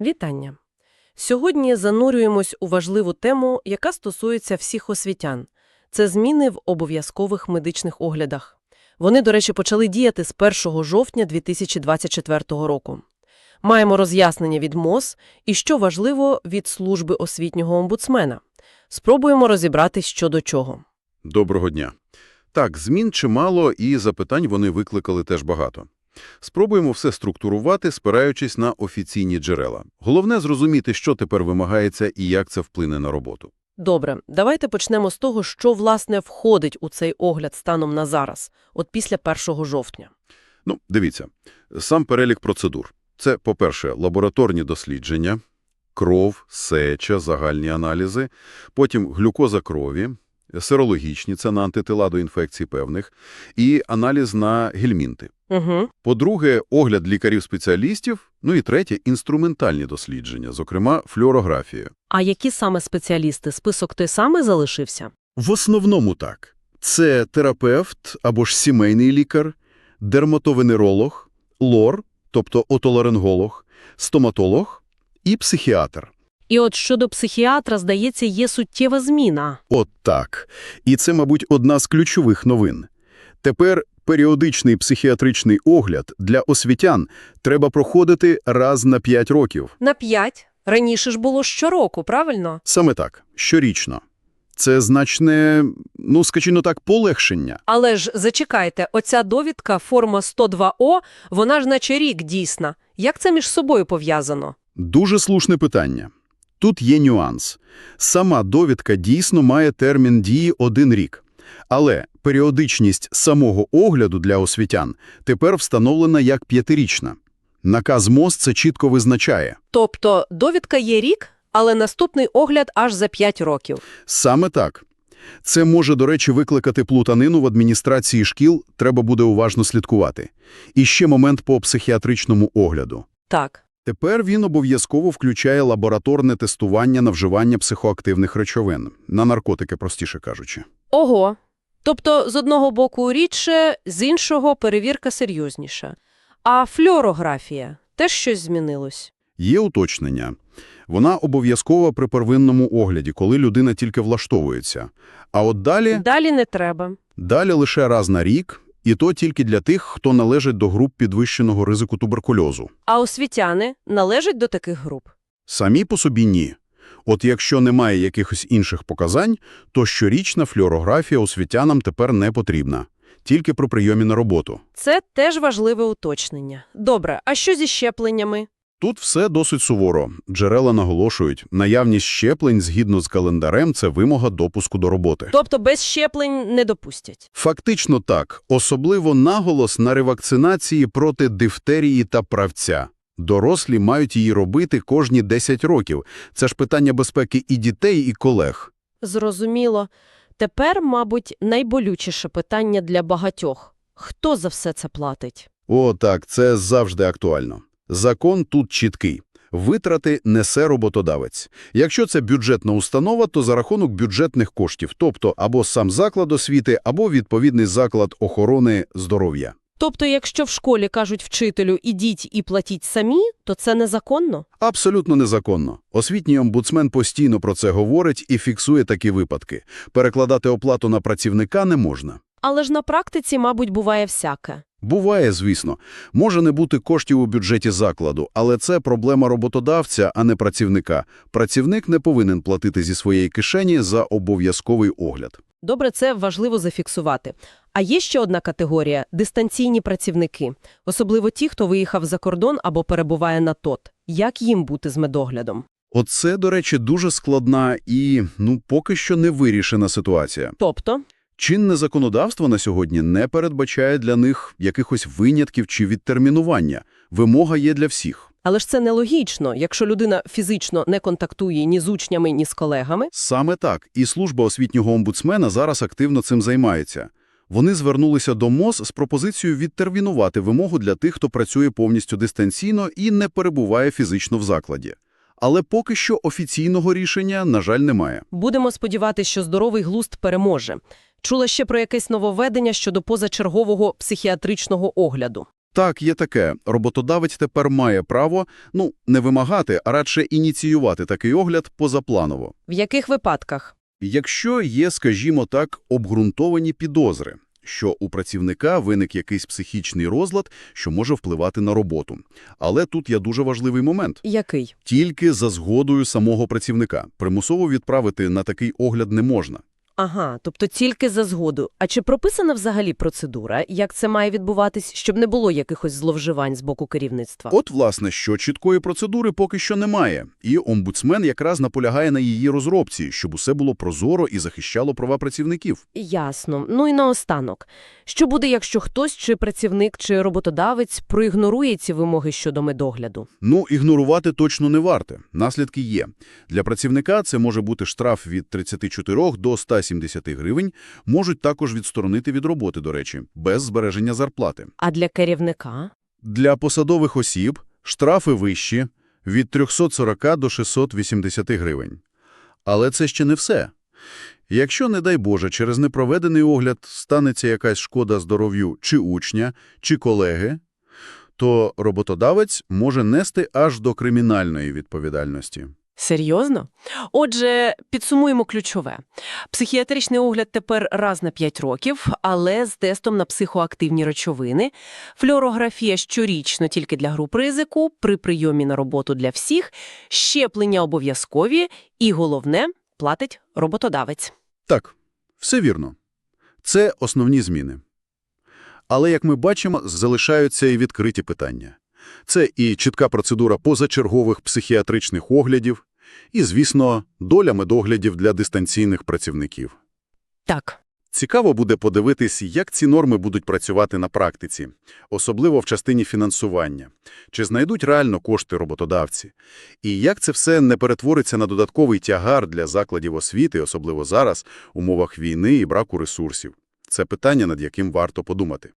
Вітання! Сьогодні занурюємось у важливу тему, яка стосується всіх освітян. Це зміни в обов'язкових медичних оглядах. Вони, до речі, почали діяти з 1 жовтня 2024 року. Маємо роз'яснення від МОЗ і, що важливо, від служби освітнього омбудсмена. Спробуємо розібратись що до чого. Доброго дня. Так, змін чимало, і запитань вони викликали теж багато. Спробуємо все структурувати, спираючись на офіційні джерела. Головне – зрозуміти, що тепер вимагається і як це вплине на роботу. Добре, давайте почнемо з того, що, власне, входить у цей огляд станом на зараз, от після 1 жовтня. Ну, дивіться, сам перелік процедур. Це, по-перше, лабораторні дослідження, кров, сеча, загальні аналізи, потім глюкоза крові, серологічні – це на антитила до інфекцій певних, і аналіз на гельмінти. Угу. По-друге, огляд лікарів-спеціалістів, ну і третє – інструментальні дослідження, зокрема флюорографія. А які саме спеціалісти? Список той самий залишився? В основному так. Це терапевт або ж сімейний лікар, дерматовенеролог, лор, тобто отоларинголог, стоматолог і психіатр. І от щодо психіатра, здається, є суттєва зміна. От так. І це, мабуть, одна з ключових новин. Тепер періодичний психіатричний огляд для освітян треба проходити раз на 5 років. На п'ять. Раніше ж було щороку, правильно? Саме так, щорічно. Це значне, ну, скажімо так, полегшення. Але ж зачекайте, оця довідка, форма 102О, вона ж наче рік дійсна. Як це між собою пов'язано? Дуже слушне питання. Тут є нюанс. Сама довідка дійсно має термін дії один рік. Але періодичність самого огляду для освітян тепер встановлена як п'ятирічна. Наказ МОЗ це чітко визначає. Тобто довідка є рік, але наступний огляд аж за 5 років. Саме так. Це може, до речі, викликати плутанину в адміністрації шкіл, треба буде уважно слідкувати. І ще момент по психіатричному огляду. Так. Тепер він обов'язково включає лабораторне тестування на вживання психоактивних речовин, на наркотики, простіше кажучи. Ого. Тобто, з одного боку рідше, з іншого перевірка серйозніша. А флюорографія теж щось змінилось? Є уточнення. Вона обов'язкова при первинному огляді, коли людина тільки влаштовується. А от далі, Далі не треба. далі лише раз на рік, і то тільки для тих, хто належить до груп підвищеного ризику туберкульозу. А освітяни належать до таких груп? Самі по собі ні. От якщо немає якихось інших показань, то щорічна флюорографія освітянам тепер не потрібна. Тільки при прийомі на роботу. Це теж важливе уточнення. Добре, а що зі щепленнями? Тут все досить суворо. Джерела наголошують, наявність щеплень згідно з календарем – це вимога допуску до роботи. Тобто без щеплень не допустять. Фактично так. Особливо наголос на ревакцинації проти дифтерії та правця. Дорослі мають її робити кожні 10 років. Це ж питання безпеки і дітей, і колег. Зрозуміло. Тепер, мабуть, найболючіше питання для багатьох. Хто за все це платить? О, так, це завжди актуально. Закон тут чіткий. Витрати несе роботодавець. Якщо це бюджетна установа, то за рахунок бюджетних коштів, тобто або сам заклад освіти, або відповідний заклад охорони здоров'я. Тобто, якщо в школі кажуть вчителю «ідіть і платіть самі», то це незаконно? Абсолютно незаконно. Освітній омбудсмен постійно про це говорить і фіксує такі випадки. Перекладати оплату на працівника не можна. Але ж на практиці, мабуть, буває всяке. Буває, звісно. Може не бути коштів у бюджеті закладу, але це проблема роботодавця, а не працівника. Працівник не повинен платити зі своєї кишені за обов'язковий огляд. Добре, це важливо зафіксувати. А є ще одна категорія – дистанційні працівники. Особливо ті, хто виїхав за кордон або перебуває на ТОТ. Як їм бути з медоглядом? Оце, до речі, дуже складна і, ну, поки що не вирішена ситуація. Тобто, Чинне законодавство на сьогодні не передбачає для них якихось винятків чи відтермінування. Вимога є для всіх. але ж це нелогічно, якщо людина фізично не контактує ні з учнями, ні з колегами. Саме так. І служба освітнього омбудсмена зараз активно цим займається. Вони звернулися до МОЗ з пропозицією відтермінувати вимогу для тих, хто працює повністю дистанційно і не перебуває фізично в закладі. Але поки що офіційного рішення, на жаль, немає. Будемо сподіватися, що здоровий глузд переможе. Чула ще про якесь нововведення щодо позачергового психіатричного огляду. Так, є таке. Роботодавець тепер має право, ну, не вимагати, а радше ініціювати такий огляд позапланово. В яких випадках? Якщо є, скажімо так, обґрунтовані підозри, що у працівника виник якийсь психічний розлад, що може впливати на роботу. Але тут є дуже важливий момент. Який? Тільки за згодою самого працівника. Примусово відправити на такий огляд не можна. Ага, тобто тільки за згоду. А чи прописана взагалі процедура, як це має відбуватись, щоб не було якихось зловживань з боку керівництва? От, власне, що чіткої процедури поки що немає. І омбудсмен якраз наполягає на її розробці, щоб усе було прозоро і захищало права працівників. Ясно. Ну і наостанок. Що буде, якщо хтось, чи працівник, чи роботодавець проігнорує ці вимоги щодо медогляду? Ну, ігнорувати точно не варте. Наслідки є. Для працівника це може бути штраф від 34 до 170 гривень, можуть також відсторонити від роботи, до речі, без збереження зарплати. А для керівника? Для посадових осіб штрафи вищі – від 340 до 680 гривень. Але це ще не все. Якщо, не дай Боже, через непроведений огляд станеться якась шкода здоров'ю чи учня, чи колеги, то роботодавець може нести аж до кримінальної відповідальності. Серйозно? Отже, підсумуємо ключове. Психіатричний огляд тепер раз на 5 років, але з тестом на психоактивні речовини. Флюорографія щорічно тільки для груп ризику, при прийомі на роботу для всіх, щеплення обов'язкові і, головне, платить роботодавець. Так, все вірно. Це основні зміни. Але, як ми бачимо, залишаються і відкриті питання. Це і чітка процедура позачергових психіатричних оглядів, і, звісно, доля медоглядів для дистанційних працівників. Так. Цікаво буде подивитись, як ці норми будуть працювати на практиці, особливо в частині фінансування. Чи знайдуть реально кошти роботодавці? І як це все не перетвориться на додатковий тягар для закладів освіти, особливо зараз, в умовах війни і браку ресурсів? Це питання, над яким варто подумати.